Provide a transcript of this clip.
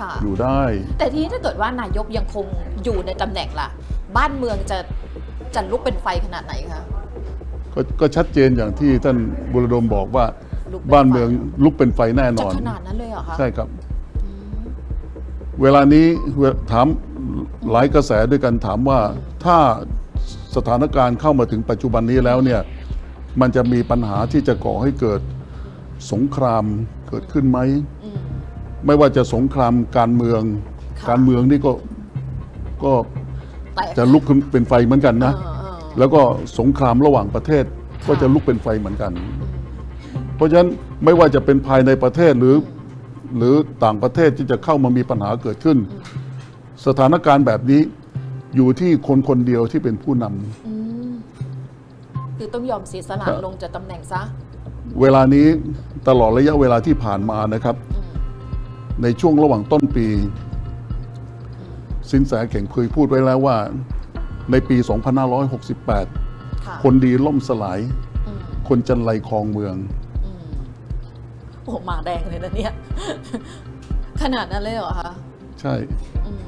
ค่ะ อยู่ได้ แต่ทีนี้ถ้าเกิดว่านายกยังคงอยู่ในตำแหน่งล่ะ บ้านเมืองจะจะลุกเป็นไฟขนาดไหนคะ ก็ก็ชัดเจนอย่างที่ท่านบุรดมบอกว่าลุกเป็นไฟ บ้านเมืองลุกเป็นไฟแน่นจะอน ขนาดนั้นเลยเหรอคะใช่ครับ เวลานี้เวถามหลายกระแสด้วยกันถามว่าถ้าสถานการณ์เข้ามาถึงปัจจุบันนี้แล้วเนี่ยมันจะมีปัญหาที่จะก่อให้เกิดสงครามเกิดขึ้นไหม อืม ไม่ว่าจะสงครามการเมืองค่ะการเมืองนี่ก็ก็แต่จะลุกขึ้นเป็นไฟเหมือนกันนะเออเออแล้วก็สงครามระหว่างประเทศก็ค่ะจะลุกเป็นไฟเหมือนกัน เพราะฉะนั้นไม่ว่าจะเป็นภายในประเทศหรือหรือต่างประเทศที่จะเข้ามามีปัญหาเกิดขึ้น สถานการณ์แบบนี้อยู่ที่คนคนเดียวที่เป็นผู้นำอืมคือต้องยอมเสียสละครับลงจากตำแหน่งซะ เวลานี้ตลอดระยะเวลาที่ผ่านมานะครับ ในช่วงระหว่างต้นปี สินแสเข่งเคยพูดไว้แล้วว่า ในปี 2568ค่ะคนดีล่มสลายอืมคนจันไรครองเมืองอืมโอ้มาแดงเลยนะเนี่ย ขนาดนั้นเลยเหรอคะ ใช่อืม